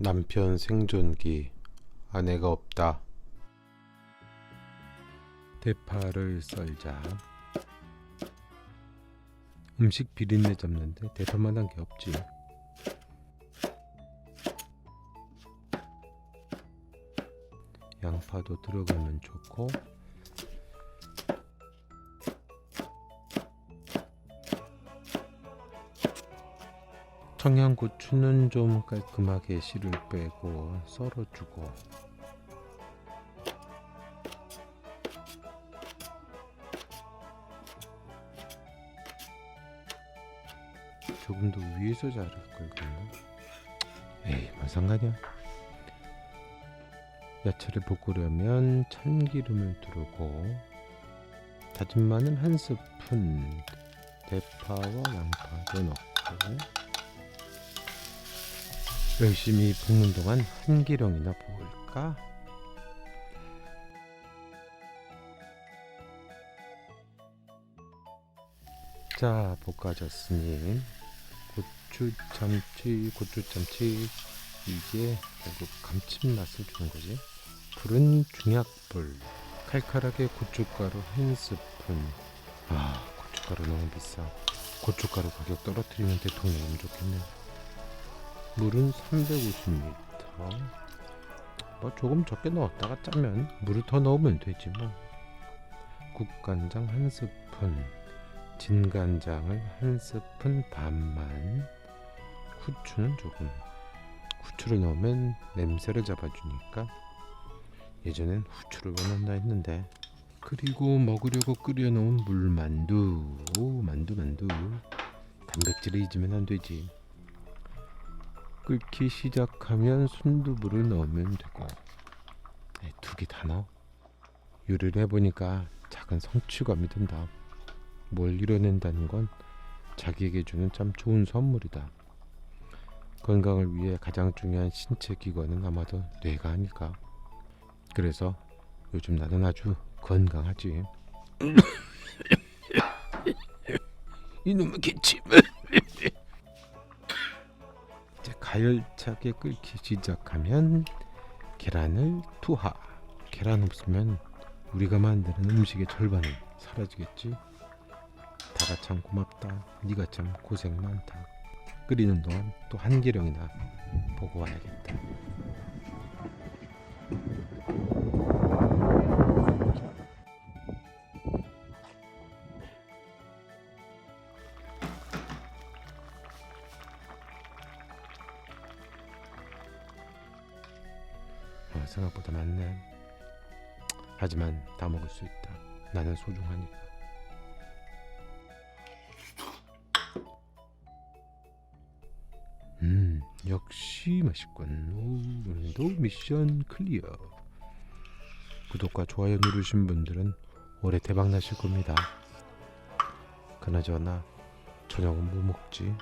남편 생존기 아내가 없다. 대파를 썰자. 음식 비린내 잡는데 대파만한 게 없지. 양파도 들어가면 좋고 청양고추는 좀 깔끔하게 씨를 빼고 썰어주고. 조금 더 위에서 자를 걸 그랬나? 에이 뭔 상관이야? 야채를 볶으려면 참기름을 두르고 다진 마늘 한 스푼 대파와 양파도 넣고 열심히 볶는 동안 한기령이나 볼까? 자 볶아졌으니 고추 참치 고추 참치. 이게 결국 감칠맛을 주는 거지. 불은 중약불 칼칼하게 고춧가루 한 스푼. 아 고춧가루 너무 비싸. 고춧가루 가격 떨어뜨리면 대통령이면 좋겠네 물은 350ml 뭐 조금 적게 넣었다가 짜면 물을 더 넣으면 되지 뭐. 국간장 한 스푼 진간장을 한 스푼 반만 후추는 조금. 후추를 넣으면 냄새를 잡아주니까 예전엔 후추를 왜 넣나 했는데. 그리고 먹으려고 끓여놓은 물만두. 오 만두 만두. 단백질을 잊으면 안 되지 끓기 시작하면 순두부를 넣으면 되고. 두개 다 넣어. 요리를 해보니까 작은 성취감이 든다. 뭘 이뤄낸다는 건 자기에게 주는 참 좋은 선물이다. 건강을 위해 가장 중요한 신체 기관은 아마도 뇌가 아닐까. 그래서 요즘 나는 아주 건강하지. 이놈의 기침 이제 가열차게 끓기 시작하면 계란을 투하. 계란 없으면 우리가 만드는 음식의 절반은 사라지겠지. 다가 참 고맙다. 네가 참 고생 많다. 끓이는 동안 또 한계령이나 보고 와야겠다 생각보다 많네. 하지만 다 먹을 수 있다. 나는 소중하니까. 음 역시 맛있군. 오, 오늘도 미션 클리어. 구독과 좋아요 누르신 분들은 올해 대박 나실 겁니다. 그나저나 저녁은 뭐 먹지